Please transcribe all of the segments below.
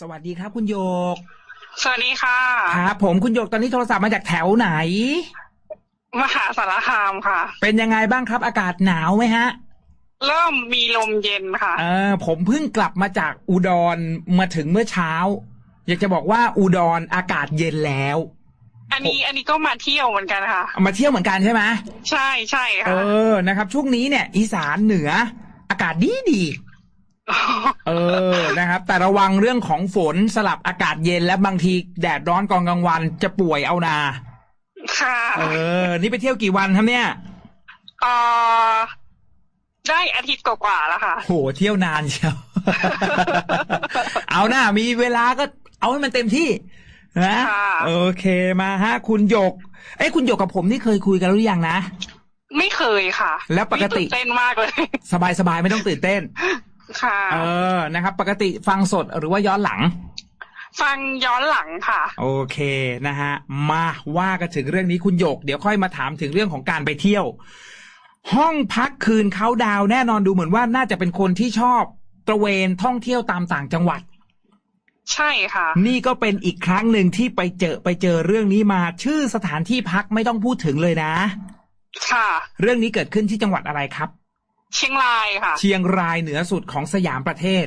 สวัสดีครับคุณโยก สวัสดีค่ะ ครับผมคุณโยกตอนนี้โทรศัพท์มาจากแถวไหน มหาสารคามค่ะ เป็นยังไงบ้างครับ อากาศหนาวไหมฮะ เริ่มมีลมเย็นค่ะ เออผมเพิ่งกลับมาจากอุดรมาถึงเมื่อเช้า อยากจะบอกว่าอุดรอากาศเย็นแล้ว อันนี้อันนี้ก็มาเที่ยวเหมือนกันค่ะ มาเที่ยวเหมือนกันใช่ไหมใช่ใช่เอค่ะอนะครับ ช่วงนี้เนี่ย อีสานเหนือ อากาศดีดี เออนะครับ แต่ระวังเรื่องของฝนสลับอากาศเย็นและบางทีแดดร้อนกองกลางวันจะป่วยเอานา ค่ะ เออ นี่ไปเที่ยวกี่วันครับเนี่ยเออได้อาทิตย์กว่าๆแล้วค่ะ โห เที่ยวนานเชียว เอาหน้ามีเวลาก็เอาให้มันเต็มที่นะค่ะโอเคมาฮะ คุณหยก เอ้ยคุณหยกกับผมนี่เคยคุยกันหรือยังนะ ไม่เคยค่ะ แล้วปกตินี่นเต้นมากเลย สบายสบายๆไม่ต้องตื่นเต้น ค่ะ เออนะครับ ปกติฟังสดหรือว่าย้อนหลัง ฟังย้อนหลังค่ะ โอเคนะฮะ มาว่ากันถึงเรื่องนี้คุณหยก เดี๋ยวค่อยมาถามถึงเรื่องของการไปเที่ยว ห้องพักคืนเขาดาวน์แน่นอนดูเหมือนว่าน่าจะเป็นคนที่ชอบตระเวนท่องเที่ยวตามต่างจังหวัด ใช่ค่ะ นี่ก็เป็นอีกครั้งหนึ่งที่ไปเจอไปเจอเรื่องนี้มาชื่อสถานที่พักไม่ต้องพูดถึงเลยนะ ค่ะ เรื่องนี้เกิดขึ้นที่จังหวัดอะไรครับ เชียงรายค่ะ เชียงรายเหนือสุดของสยามประเทศ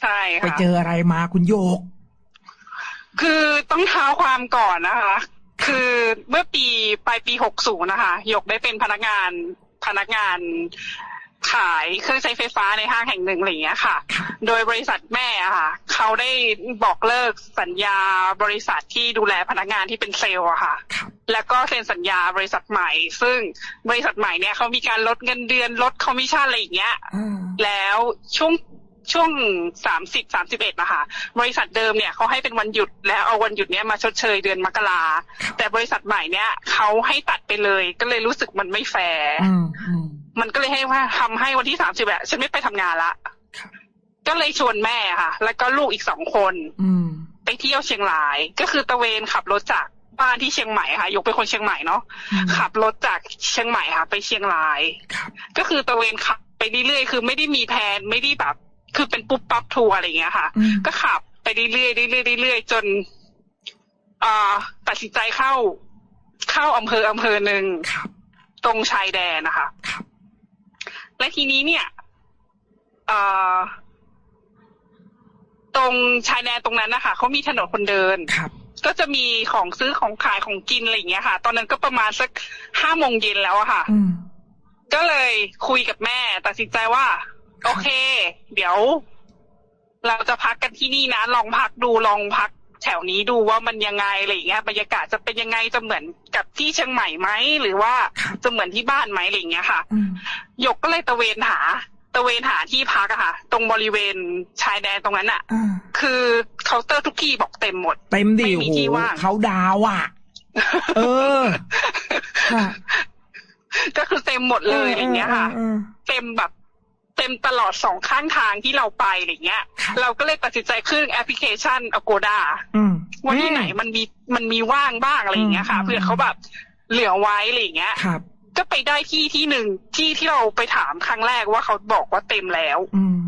ใช่ไปค่ะเจออะไรมาคุณโยก คือต้องเท้าความก่อนนะคะ คือเมื่อปีปลายปีหกศูนย์นะคะ หยกได้เป็นพนักงานพนักงาน ขายเครื่องใช้ไฟฟ้าในห้างแห่งหนึ่งอะไรอย่างเงี้ยค่ะ โดยบริษัทแม่อะค่ะ เขาได้บอกเลิกสัญญาบริษัทที่ดูแลพนักงานที่เป็นเซลล์อะค่ะครับแล้วก็เซ็นสัญญาบริษัทใหม่ ซึ่งบริษัทใหม่เนี่ยเขามีการลดเงินเดือนลดคอมมิชชั่นอะไรอย่างเงี้ย แล้วช่วงช่วงสามสิบสามสิบเอ็ดนะคะบริษัทเดิมเนี่ยเขาให้เป็นวันหยุดแล้วเอาวันหยุดเนี้ยมาชดเชยเดือนมกราแต่บริษัทใหม่เนี่ยเขาให้ตัดไปเลยก็เลยรู้สึกมันไม่แฟร์อื มอืมมันก็เลยให้ว่าทำให้วันที่สามสิบอะฉันไม่ไปทำงานละครับก็เลยชวนแม่ค่ะ แล้วก็ลูกอีกสองคนอืมไปเที่ยวเชียงราย ก็คือตะเวนขับรถจากบ้านที่เชียงใหม่ค่ะยกเป็นคนเชียงใหม่เนาะขับรถจากเชียงใหม่ค่ะ ไปเชียงรายครับก็คือตะเวนขับไปเรื่อยๆคือไม่ได้มีแผนไม่ได้แบบ คือเป็นปุ๊บปั๊บทัวร์อะไรอย่างเงี้ยค่ะอืมก็ขับไปเรื่อยๆเรื่อยๆเรื่อยๆจนเอ่อตัดสินใจเข้า เข้าอำเภออำเภอหนึ่งครับตรงชายแดนนะคะครับ และทีนี้เนี่ยเอ่อตรงชายแดนตรงนั้นนะคะเขามีถนนคนเดินครับ ก็จะมีของซื้อของขายของกินอะไรอย่างเงี้ยค่ะ ตอนนั้นก็ประมาณสักห้าโมงเย็นแล้วอะค่ะอืมก็เลยคุยกับแม่ตัดสินใจว่า โอเค เดี๋ยว เราจะพักกันที่นี่นะลองพักดูลองพัก แถวนี้ดูว่ามันยังไงอะไรอย่างเงี้ยบรรยากาศจะเป็นยังไงจะเหมือนกับที่เชียงใหม่ไหมหรือว่าครับจะเหมือนที่บ้านไหมอะไรอย่างเงี้ยค่ะอืมหยกก็เลยตะเวนหาตะเวนหาที่พักอะค่ะ ตรงบริเวณชายแดนตรงนั้นอะอ่าคือเคาน์เตอร์ทุกที่บอกเต็มหมด เต็มดิไม่มีโหที่ว่างเขาดาวอะเออค่ะก็คือเต็มหมดเลยอะไรอย่างเงี้ยค่ะออออเต็มแบบ เต็มตลอดสองข้างทางที่เราไปอะไรเงี้ยครับเราก็เลยตัดสินใจขึ้นแอปพลิเคชัน Agoda อืมว่าที่ไหนมันมีมันมีว่างบ้างอะไรอย่างเงี้ยค่ะอืมเพื่อเขาแบบเหลือไว้อะไรอย่างเงี้ยครับก็ไปได้ที่ที่หนึ่งที่ที่เราไปถามครั้งแรกว่าเขาบอกว่าเต็มแล้วอืม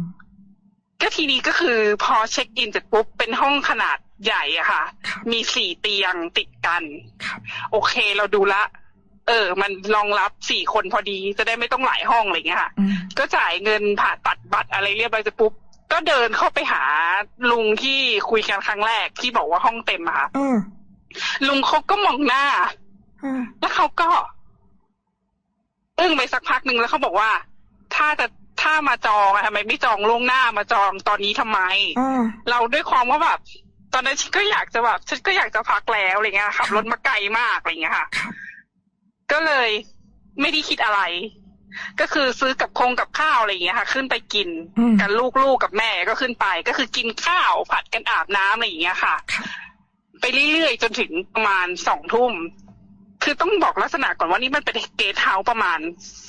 ก็ทีนี้ก็คือพอเช็คอินเสร็จปุ๊บเป็นห้องขนาดใหญ่อะค่ะครับมีสี่เตียงติดกันครับโอเคเราดูละ เออ มันรองรับสี่คนพอดีจะได้ไม่ต้องหลายห้องอะไรอย่างเงี้ยค่ะอืมก็จ่ายเงินผ่าตัดบัตรอะไรเรียบร้อยเสร็จปุ๊บก็เดินเข้าไปหาลุงที่คุยกันครั้งแรกที่บอกว่าห้องเต็มอะค่ะเออลุงเขาก็มองหน้าเออแล้วเขาก็อึ้งไปสักพักหนึ่งแล้วเขาบอกว่า ถ้าจะถ้ามาจองอะทำไมไม่จองล่วงหน้ามาจองตอนนี้ทำไมเออเราด้วยความว่าแบบตอนนั้นฉันก็อยากจะแบบฉันก็อยากจะพักแล้วอะไรเงี้ยขับรถมาไกลมากอะไรเงี้ยค่ะครับ ก็เลยไม่ได้คิดอะไร ก็คือซื้อกับคงกับข้าวอะไรอย่างเงี้ยค่ะ ขึ้นไปกินอืมกันลูกๆกับแม่ก็ขึ้นไป ก็คือกินข้าวผัดกันอาบน้ำอะไรอย่างเงี้ยค่ะครับไปเรื่อยๆจนถึงประมาณสองทุ่มคือต้องบอกลักษณะก่อนว่านี่มันเป็นเกสต์เฮาส์ประมาณ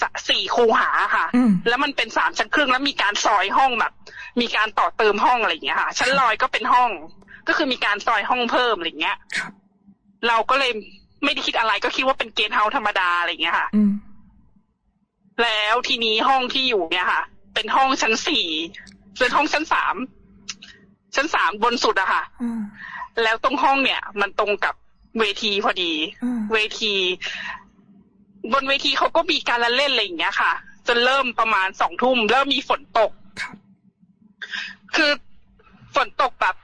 สะสี่คูหาค่ะอืมแล้วมันเป็นสามชั้นครึ่งแล้วมีการซอยห้องแบบ มีการต่อเติมห้องอะไรอย่างเงี้ยค่ะ ชั้นลอยก็เป็นห้อง ก็คือมีการซอยห้องเพิ่มอะไรอย่างเงี้ยครับเราก็เลย ไม่ได้คิดอะไรก็คิดว่าเป็นเกสต์เฮาส์ธรรมดาอะไรอย่างเงี้ยค่ะอืมแล้วทีนี้ห้องที่อยู่เนี่ยค่ะ เป็นห้องชั้นสี่ส่วนห้องชั้นสามชั้นสามบนสุดอะค่ะอืมแล้วตรงห้องเนี่ย มันตรงกับเวทีพอดีอืมเวที บนเวทีเขาก็มีการละเล่นอะไรอย่างเงี้ยค่ะจนเริ่มประมาณสองทุ่มเริ่มมีฝนตกครับคือฝนตกแบบ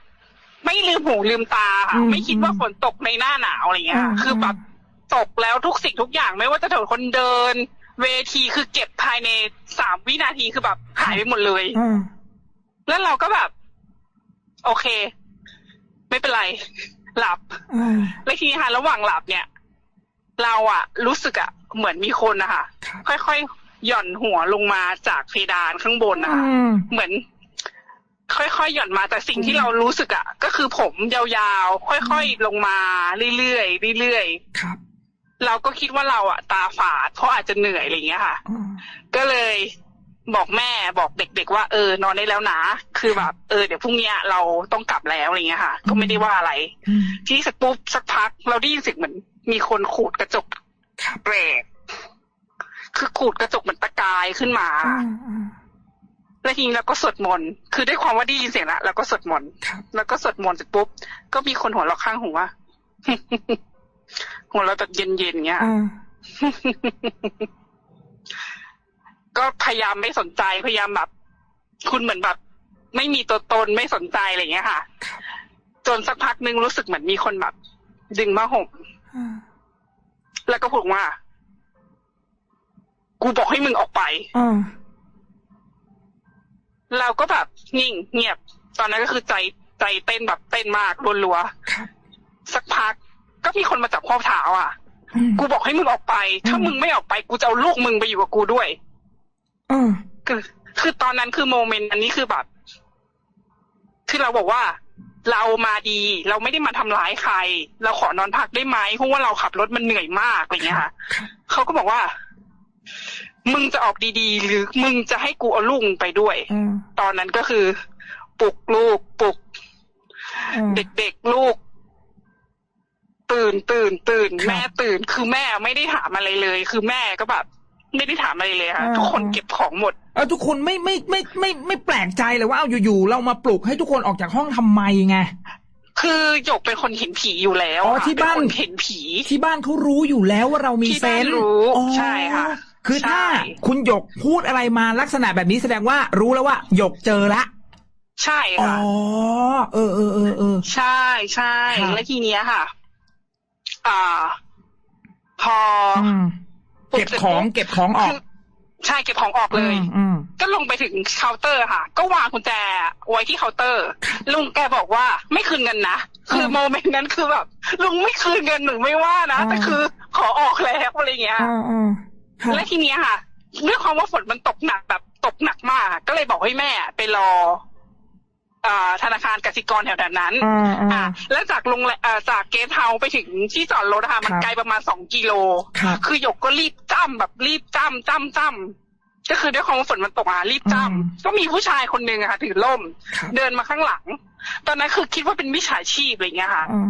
ไม่ลืมหูลืมตาค่ะอืมไม่คิดว่าฝนตกในหน้าหนาวอะไรเงี้ยค่ะอืมคือแบบตกแล้วทุกสิ่งทุกอย่างไม่ว่าจะถนนคนเดิน เวทีคือเก็บภายในสามวินาทีคือแบบหายไปหมดเลยอืมแล้วเราก็แบบ โอเค ไม่เป็นไร หลับอืมแล้วทีนี้ค่ะระหว่างหลับเนี่ย เราอะรู้สึกอะเหมือนมีคนนะคะครับค่อยๆหย่อนหัวลงมาจากเพดานข้างบนนะคะอืมเหมือน ค่อยๆหย่อนมาแต่สิ่งที่อืมเรารู้สึกอะก็คือผมยาวๆ ค่อยๆลงมาเรื่อยๆเรื่อยครับๆเราก็คิดว่าเราอะตาฝาดเพราะอาจจะเหนื่อยอะไรอย่างเงี้ยค่ะอืมก็เลยบอกแม่บอกเด็กๆว่าเออนอนได้แล้วนะ คือแบบเออเดี๋ยวพรุ่งเนี้ยเราต้องกลับแล้วอะไรเงี้ยค่ะ ก็ไม่ได้ว่าอะไรอืมที่สักปุ๊บสักพัก เราได้ยินเสียงเหมือนมีคนขูดกระจกครับแปลกคือขูดกระจกเหมือนตะกายขึ้นมาอืมอืม แล้วทีนี้เราก็สวดมนต์คือด้วยความว่าได้ยินเสียงแล้วเราก็สวดมนต์ครับแล้วก็สวดมนต์เสร็จปุ๊บก็มีคนหัวเราะข้างหูว่าหัวเราะแบบเย็นๆเงี้ยอืมก็พยายามไม่สนใจพยายามแบบ คุณเหมือนแบบ ไม่มีตัวตนไม่สนใจอะไรเงี้ยค่ะครับจนสักพักหนึ่งรู้สึกเหมือนมีคนแบบ ดึงมาห่มอืมแล้วก็พูดว่า กูบอกให้มึงออกไป อืม เราก็แบบนิ่งเงียบ ตอนนั้นก็คือใจใจเต้นแบบเต้นมากรัวครับๆสักพักก็มีคนมาจับข้อเท้าอะอืมกูบอกให้มึงออกไป ถ้าอืมมึงไม่ออกไปกูจะเอาลูกมึงไปอยู่กับกูด้วยอืมคือ คือตอนนั้นคือโมเมนต์อันนี้คือแบบคือเราบอกว่าเรามาดี เราไม่ได้มาทำร้ายใคร เราขอนอนพักได้ไหมเพราะว่าเราขับรถมันเหนื่อยมากอะไรเงี้ยค่ะครับเขาก็บอกว่า มึงจะออกดีๆ หรือมึงจะให้กูเอาลูกมึงไปด้วยอืมตอนนั้นก็คือปลุกลูกปลุกอืมเด็กๆลูก ตื่นตื่นตื่นครับแม่ตื่น คือแม่ไม่ได้ถามอะไรเลย คือแม่ก็แบบไม่ได้ถามอะไรเลยค่ะอ่าทุกคนเก็บของหมดเออทุกคนไม่ไม่ไม่ไม่ไม่ไม่แปลกใจเลยว่าเอาอยู่ๆเรามาปลุกให้ทุกคนออกจากห้องทำไมไงคือหยกเป็นคนเห็นผีอยู่แล้วอ๋อค่ะที่บ้านเป็นคนเห็นผี ที่บ้านเขารู้อยู่แล้วว่าเรามีที่เซบ้านนส์รู้อ๋อใช่ค่ะ คือถ้าใช่คุณหยกพูดอะไรมาลักษณะแบบนี้แสดงว่ารู้แล้วว่า หยกเจอละใช่อ๋อค่ะเออเออเออเออใช่ใช่ครับแล้วทีเนี้ยค่ะ อ่า พออืมปลุเก็บสร็จของปุ๊เก็บของออกคือใช่เก็บของออกเลยอืมอืมก็ลงไปถึงเคาน์เตอร์ค่ะ ก็วางกุญแจไว้ที่เคาน์เตอร์ ลุงแกบอกว่าไม่คืนเงินนะคือโมเมนต์นั้นคือแบบลุงไม่คืนเงินหนูไม่ว่านะอ่าแต่คือขอออกแล้วอะไรเงี้ยอ่าอ่าค่ะ และทีเนี้ยค่ะด้วยความว่าฝนมันตกหนักแบบตกหนักมาก ก็เลยบอกให้แม่ไปรออ่าธนาคารกสิกรแถวๆนั้น อ่าอ่าอ่าแล้วจากโรงแรมอ่าจากเกสต์เฮาส์ไปถึงที่จอดรถนะคะมันครับไกลประมาณสองกิโลครับคือหยกก็รีบจ้ำแบบรีบจ้ำจ้ำจ้ำก็คือด้วยความว่าฝนมันตกอะรีบจ้อืมำก็มีผู้ชายคนหนึ่งอะค่ะถือล่มครับเดินมาข้างหลัง ตอนนั้นคือคิดว่าเป็นมิจฉาชีพอะไรเงี้ยค่ะอ่า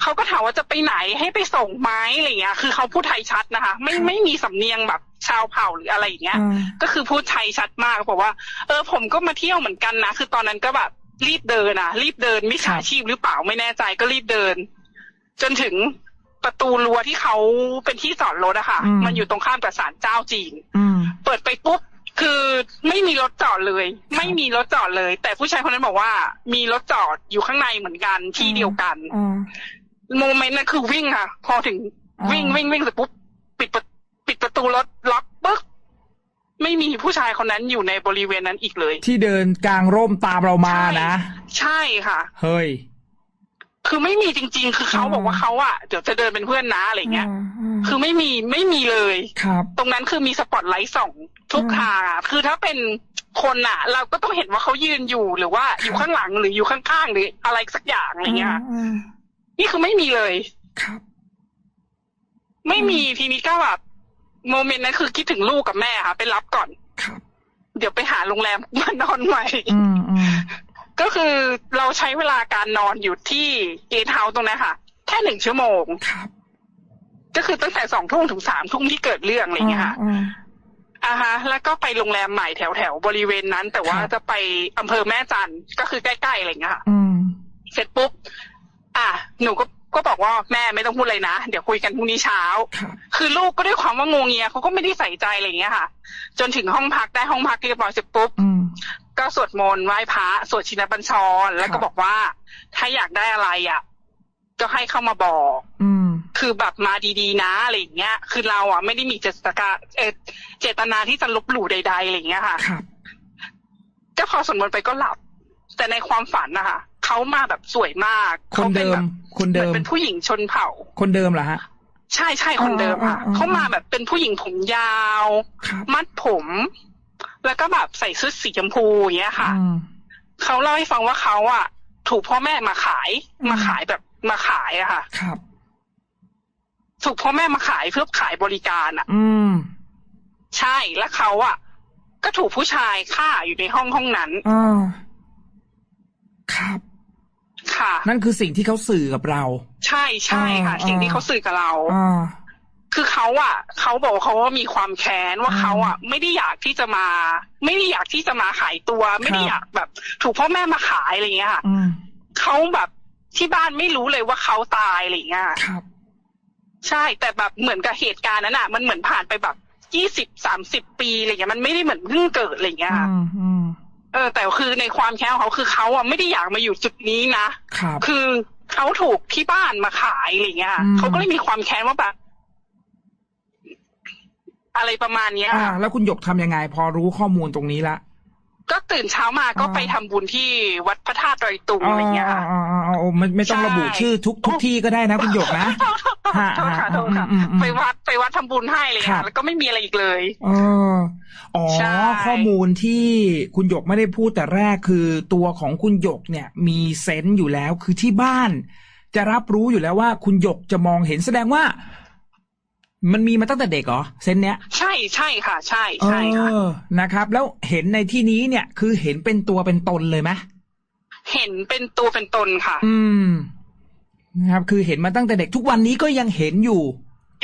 เขาก็ถามว่าจะไปไหนให้ไปส่งไหมอะไรเงี้ย คือเขาพูดไทยชัดนะคะ ไม่ครับไม่มีสำเนียงแบบชาวเผ่าหรืออะไรอย่างเงี้ยอ่าก็คือพูดไทยชัดมากบอกว่า เออผมก็มาเที่ยวเหมือนกันนะคือตอนนั้นก็แบบรีบเดินอะ รีบเดินมิจฉาชีพหรือเปล่าไม่แน่ใจก็รีบเดิน จนถึงประตูรั้วที่เขาเป็นที่จอดรถอะค่ะ มันอยู่ตรงข้ามกับศาลเจ้าจีนอืมเปิดไปปุ๊บคือไม่มีรถจอดเลย ไม่มีรถจอดเลย แต่ผู้ชายคนนั้นบอกว่า มีรถจอดอยู่ข้างในเหมือนกันที่เดียวกันอ่า โมเมนต์นั้นคือวิ่งค่ะ พอถึงอ่าวิ่งวิ่งวิ่งเสร็จปุ๊บปิดประปิดประตูรถล็อกปึ๊กไม่มีผู้ชายคนนั้นอยู่ในบริเวณนั้นอีกเลย ที่เดินกลางร่มตามเรามานะ ใช่ค่ะ เฮ้ย คือไม่มีจริง ๆ คือเขาอ่าบอกว่าเขาอะเดี๋ยวจะเดินเป็นเพื่อนนะอะไรเงี้ยาาคือไม่มีไม่มีเลยครับ ตรงนั้นคือมีสปอตไลท์ส่องทุกอืมทางอะคือถ้าเป็นคนอะเราก็ต้องเห็นว่าเขายืนอยู่หรือว่าอยู่ข้างหลังหรืออยู่ข้างๆหรืออะไรสักอย่างอะไรเงี้ยอ่า นี่คือไม่มีเลยครับ ไม่มีทีนี้ก็แบบโมเมนต์นั้นคือคิดถึงลูกกับแม่ค่ะ ไปรับก่อนครับ เดี๋ยวไปหาโรงแรมมานอนใหม่อืมอืมก็คือเราใช้เวลาการนอนอยู่ที่เกทเฮาส์ตรงนั้นค่ะ แค่หนึ่งชั่วโมงครับ ก็คือตั้งแต่สองทุ่มถึงสามทุ่มที่เกิดเรื่องอะไรอย่างเงี้ยค่ะอ่าอ่าฮะ แล้วก็ไปโรงแรมใหม่แถวแถวๆบริเวณนั้น แต่ว่าครับจะไปอำเภอแม่จันทร์ก็คือใกล้ๆอะไรอย่างเงี้ยค่ะอืมเสร็จปุ๊บ อะ หนูก็ก็บอกว่าแม่ไม่ต้องพูดเลยนะ เดี๋ยวคุยกันพรุ่งนี้เช้าครับคือลูกก็ด้วยความว่างงเงียเขาก็ไม่ได้ใส่ใจอะไรอย่างเงี้ยค่ะ จนถึงห้องพักได้ห้องพักเรียบร้อยเสร็จปุ๊บอืมก็สวดมนต์ไหว้พระสวดชินบัญชร แล้วครัก็บบอกว่า ถ้าอยากได้อะไรอะ ก็ให้เข้ามาบอกอืมคือแบบมาดีๆ นะอะไรอย่างเงี้ย คือเราอะไม่ได้มีเจตนาเอ่อเจตนาที่จะลบหลู่ใด ๆอะไรอย่างเงี้ยค่ะครับก็พอสวดมนต์ไปก็หลับ แต่ในความฝันนะคะ เขามาแบบสวยมากคนเดิขาป็มแบบคนเหมืเดิอนมเป็นผู้หญิงชนเผ่า คนเดิมเหรอฮะใช่ใช่คนเดิมค่ะอ่าอ่าอ่าเขามาแบบเป็นผู้หญิงผมยาวครับมัดผม แล้วก็แบบใส่ชุดสีชมพูอย่างเงี้ยค่ะอืมเขาเล่าให้ฟังว่าเขาอะ ถูกพ่อแม่มาขายอืมมาขายแบบมาขายอะค่ะครับ ถูกพ่อแม่มาขายเพื่อขายบริการอะอืม ใช่แล้วเขาอะ ก็ถูกผู้ชายฆ่าอยู่ในห้องห้องนั้นอ่าครับ ค่ะ นั่นคือสิ่งที่เขาสื่อกับเรา ใช่ใช่ค่ะอ่าสิ่งที่เขาสื่อกับเราอ่าคือเขาอะเขาบอกว่าเขาว่ามีความแค้นว่าอืมเขาอะ ไม่ได้อยากที่จะมา ไม่ได้อยากที่จะมาขายตัว ไม่ได้ครับอยากแบบ ถูกพ่อแม่มาขายอะไรอย่างเงี้ยค่ะอืมเขาแบบที่บ้านไม่รู้เลยว่าเขาตายอะไรอย่างเงี้ยครับใช่แต่แบบเหมือนกับเหตุการณ์นั้นอะ มันเหมือนผ่านไปแบบยี่สิบสามสิบปีอะไรเงี้ยมันไม่ได้เหมือนเพิ่งเกิดอะไรเงี้ยค่ะอืมอืม เออ แต่คือในความแค้นของเขาคือเขาอะไม่ได้อยากมาอยู่จุดนี้นะครับคือเขาถูกที่บ้านมาขายอะไรเงี้ยค่ะอืมเขาก็เลยมีความแค้นว่าแบบอะไรประมาณเนี้ยอ่าค่ะแล้วคุณหยกทำยังไง พอรู้ข้อมูลตรงนี้ละก็ตื่นเช้ามาก็อ่าไปทำบุญที่วัดพระธาตุดอยตุงอะไรเงี้ยค่ะอ๋ออ๋ออ๋ออ๋อไม่ไม่ต้องใช่ระบุชื่อทุกทุกที่ก็ได้นะคุณหยกนะฮะ โทษค่ะฮะโทษค่ะอืมอืมอืมไปวัดไปวัดทำบุญให้อะไรครัเงี้บยแล้วก็ไม่มีอะไรอีกเลยเอออ๋อใช่ข้อมูลที่คุณหยกไม่ได้พูดแต่แรกคือตัวของคุณหยกเนี่ย มีเซนต์อยู่แล้วคือที่บ้าน จะรับรู้อยู่แล้วว่าคุณหยกจะมองเห็นแสดงว่า มันมีมาตั้งแต่เด็กเหรอเซนต์เนี้ย ใช่ใช่ค่ะ ใช่ใช่ค่ะเออนะครับ แล้วเห็นในที่นี้เนี่ย คือเห็นเป็นตัวเป็นตนเลยไหมเห็นเป็นตัวเป็นตนค่ะ อืม นะครับ คือเห็นมาตั้งแต่เด็กทุกวันนี้ก็ยังเห็นอยู่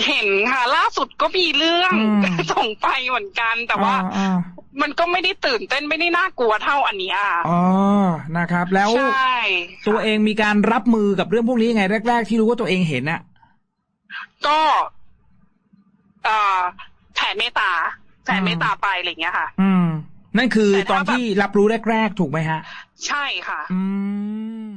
เห็นค่ะ ล่าสุดก็มีเรื่องอืมส่งไปเหมือนกัน แต่ว่าอ่อ่ามันก็ไม่ได้ตื่นเต้นไม่ได้น่ากลัวเท่าอันเนี้ยอ๋อนะครับ แล้วใช่ตัวเองมีการรับมือกับเรื่องพวกนี้ยังไงแรก ๆ ที่รู้ว่าตัวเองเห็นอะก็เอ่อแผ่เมตตาแผ่เมตตาไปอะไรอย่างเงี้ยค่ะ อืม นั่นคือแต่ตอถ้านแบบที่รับรู้แรก ๆ ถูกไหมฮะ ใช่ค่ะ อืม